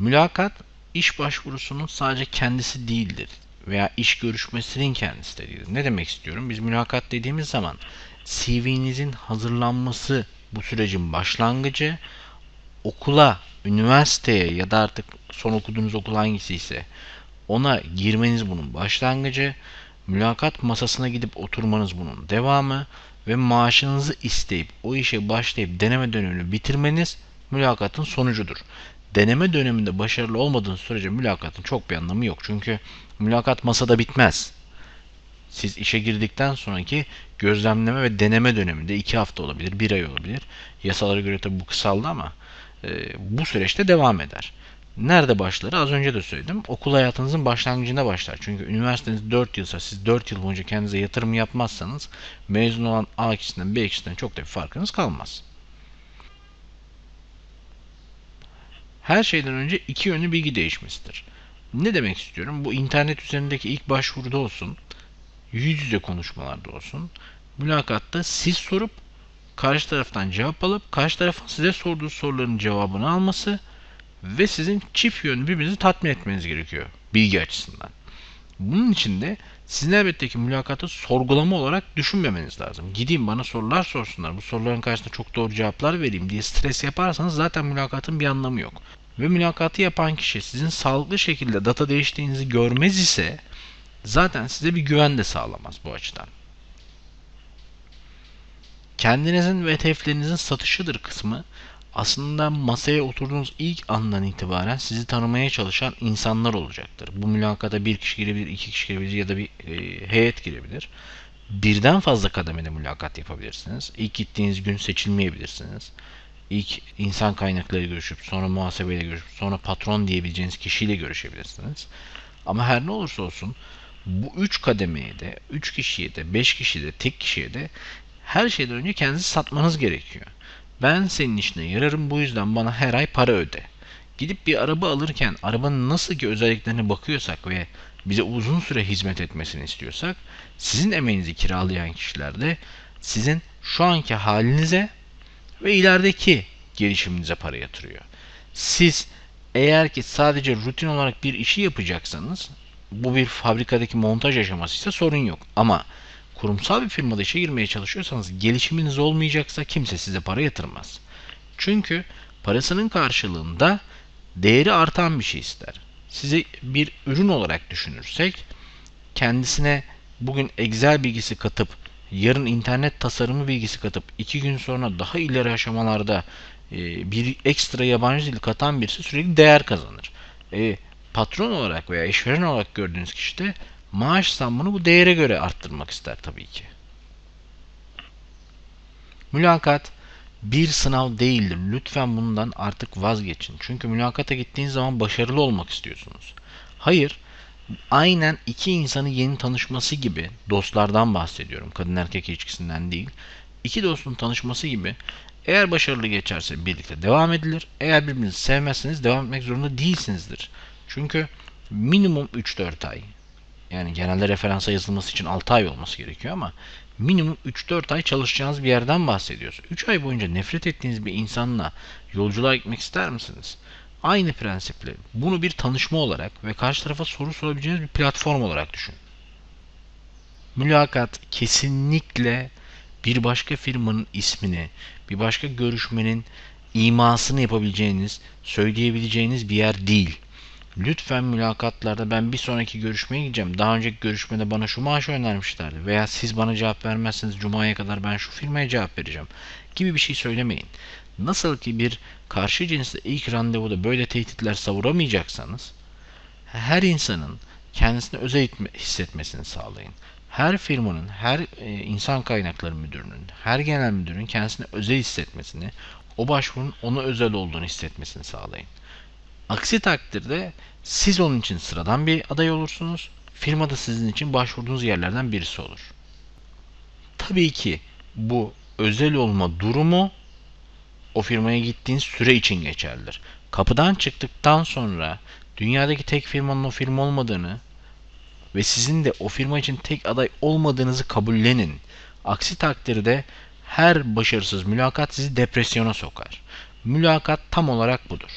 Mülakat iş başvurusunun sadece kendisi değildir veya iş görüşmesinin kendisi de değildir. Ne demek istiyorum? Biz mülakat dediğimiz zaman CV'nizin hazırlanması bu sürecin başlangıcı okula, üniversiteye ya da artık son okuduğunuz okul hangisi ise ona girmeniz bunun başlangıcı, mülakat masasına gidip oturmanız bunun devamı ve maaşınızı isteyip o işe başlayıp deneme dönemini bitirmeniz mülakatın sonucudur. Deneme döneminde başarılı olmadığınız sürece mülakatın çok bir anlamı yok. Çünkü mülakat masada bitmez. Siz işe girdikten sonraki gözlemleme ve deneme döneminde 2 hafta olabilir, 1 ay olabilir. Yasalara göre tabi bu kısaldı ama e, bu süreçte devam eder. Nerede başlar? Az önce de söyledim. Okul hayatınızın başlangıcında başlar. Çünkü üniversiteniz 4 yılsa siz 4 yıl boyunca kendinize yatırım yapmazsanız mezun olan A kişisinden B kişisinden çok da bir farkınız kalmaz. Her şeyden önce iki yönlü bilgi değişmesidir. Ne demek istiyorum? Bu internet üzerindeki ilk başvuruda olsun, yüz yüze konuşmalarda olsun, mülakatta siz sorup karşı taraftan cevap alıp karşı tarafın size sorduğu soruların cevabını alması ve sizin çift yönlü birbirinizi tatmin etmeniz gerekiyor bilgi açısından. Bunun için de sizin elbette ki mülakatı sorgulama olarak düşünmemeniz lazım. Gideyim bana sorular sorsunlar, bu soruların karşısında çok doğru cevaplar vereyim diye stres yaparsanız zaten mülakatın bir anlamı yok. Ve mülakatı yapan kişi sizin sağlıklı şekilde data değiştiğinizi görmez ise zaten size bir güven de sağlamaz bu açıdan. Kendinizin ve hedeflerinizin satışıdır kısmı aslında masaya oturduğunuz ilk andan itibaren sizi tanımaya çalışan insanlar olacaktır. Bu mülakata bir kişi girebilir, iki kişi girebilir ya da bir e, heyet girebilir. Birden fazla kademede mülakat yapabilirsiniz. İlk gittiğiniz gün seçilmeyebilirsiniz. İlk insan kaynakları görüşüp, sonra muhasebeyle görüşüp, sonra patron diyebileceğiniz kişiyle görüşebilirsiniz. Ama her ne olursa olsun bu üç kademeye de, üç kişiye de, beş kişiye de, tek kişiye de her şeyden önce kendinizi satmanız gerekiyor. Ben senin işine yararım bu yüzden bana her ay para öde. Gidip bir araba alırken arabanın nasıl ki özelliklerine bakıyorsak ve bize uzun süre hizmet etmesini istiyorsak sizin emeğinizi kiralayan kişiler de sizin şu anki halinize ve ilerideki gelişiminize para yatırıyor. Siz eğer ki sadece rutin olarak bir işi yapacaksanız bu bir fabrikadaki montaj aşaması ise sorun yok. Ama kurumsal bir firmada işe girmeye çalışıyorsanız gelişiminiz olmayacaksa kimse size para yatırmaz. Çünkü parasının karşılığında değeri artan bir şey ister. Sizi bir ürün olarak düşünürsek kendisine bugün Excel bilgisi katıp yarın internet tasarımı bilgisi katıp iki gün sonra daha ileri aşamalarda e, bir ekstra yabancı dil katan birisi sürekli değer kazanır. E, patron olarak veya işveren olarak gördüğünüz kişi de maaş zammını bu değere göre arttırmak ister tabii ki. Mülakat bir sınav değildir. Lütfen bundan artık vazgeçin. Çünkü mülakata gittiğiniz zaman başarılı olmak istiyorsunuz. Hayır, aynen iki insanın yeni tanışması gibi dostlardan bahsediyorum. Kadın erkek ilişkisinden değil. İki dostun tanışması gibi eğer başarılı geçerse birlikte devam edilir. Eğer birbirinizi sevmezseniz devam etmek zorunda değilsinizdir. Çünkü minimum 3-4 ay yani genelde referansa yazılması için 6 ay olması gerekiyor ama minimum 3-4 ay çalışacağınız bir yerden bahsediyoruz. 3 ay boyunca nefret ettiğiniz bir insanla yolculuğa gitmek ister misiniz? Aynı prensiple bunu bir tanışma olarak ve karşı tarafa soru sorabileceğiniz bir platform olarak düşün. Mülakat kesinlikle bir başka firmanın ismini, bir başka görüşmenin imasını yapabileceğiniz, söyleyebileceğiniz bir yer değil. Lütfen mülakatlarda ben bir sonraki görüşmeye gideceğim. Daha önceki görüşmede bana şu maaşı önermişlerdi. Veya siz bana cevap vermezseniz Cuma'ya kadar ben şu firmaya cevap vereceğim. Gibi bir şey söylemeyin. Nasıl ki bir karşı cinsle ilk randevuda böyle tehditler savuramayacaksanız her insanın kendisini özel hissetmesini sağlayın. Her firmanın, her e, insan kaynakları müdürünün, her genel müdürün kendisini özel hissetmesini, o başvurunun ona özel olduğunu hissetmesini sağlayın. Aksi takdirde siz onun için sıradan bir aday olursunuz. Firma da sizin için başvurduğunuz yerlerden birisi olur. Tabii ki bu özel olma durumu o firmaya gittiğiniz süre için geçerlidir. Kapıdan çıktıktan sonra dünyadaki tek firmanın o firma olmadığını ve sizin de o firma için tek aday olmadığınızı kabullenin. Aksi takdirde her başarısız mülakat sizi depresyona sokar. Mülakat tam olarak budur.